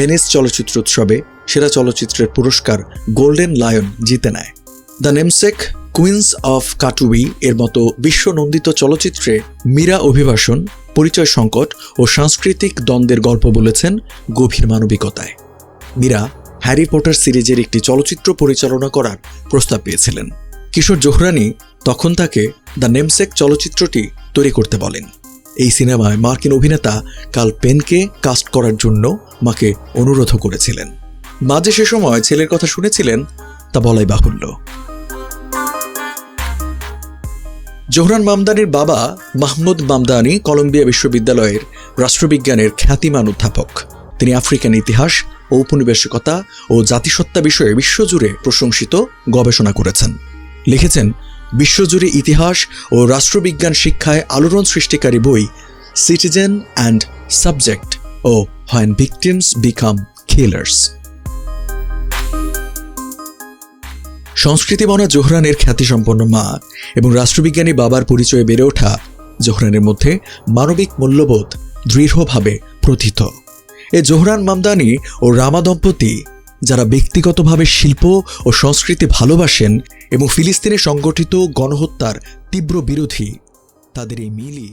Venice চলচ্চিত্র উৎসবে সেরা চলচ্চিত্রের পুরস্কার গোল্ডেন লায়ন জিতে নেয়। দ্য নেমসেক কুইন্স অফ কাটুই এর মতো বিশ্বনন্দিত চলচ্চিত্রে মীরা অভিবাসন, পরিচয় সংকট ও সাংস্কৃতিক দ্বন্দ্বের গল্প বলেছেন গভীর মানবিকতায়। মীরা হ্যারি পটার সিরিজের একটি চলচ্চিত্র পরিচালনা করার প্রস্তাব পেয়েছিলেন। কিশোর জোহরানি তখন তাকে দ্য নেমসেক চলচ্চিত্রটি তৈরি করতে বলেন। এই সিনেমায় মার্কিন অভিনেতা কাল পেনকে কাস্ট করার জন্য মাকে অনুরোধ করেছিলেন। মাঝে সে সময় ছেলের কথা শুনেছিলেন, তা বলাই বাহুল্য। জোহরান মামদানির বাবা মাহমুদ মামদানি কলম্বিয়া বিশ্ববিদ্যালয়ের রাষ্ট্রবিজ্ঞানের খ্যাতিমান অধ্যাপক। তিনি আফ্রিকান ইতিহাস, ঔপনিবেশিকতা ও জাতিসত্তা বিষয়ে বিশ্বজুড়ে প্রশংসিত গবেষণা করেছেন। লিখেছেন বিশ্বজুড়ে ইতিহাস ও রাষ্ট্রবিজ্ঞান শিক্ষায় আলোড়ন সৃষ্টিকারী বই সিটিজেন অ্যান্ড সাবজেক্ট ও হোয়েন ভিকটিমস বিকাম কিলার্স সংস্কৃতিমনা জোহরানের খ্যাতিসম্পন্ন মা এবং রাষ্ট্রবিজ্ঞানী বাবার পরিচয়ে বেড়ে ওঠা জোহরানের মধ্যে মানবিক মূল্যবোধ দৃঢ়ভাবে প্রথিত। এ জোহরান মামদানি ও রামা দম্পতি যারা ব্যক্তিগতভাবে শিল্প ও সংস্কৃতি ভালোবাসেন এবং ফিলিস্তিনে সংগঠিত গণহত্যার তীব্র বিরোধী, তাদের এই মিলই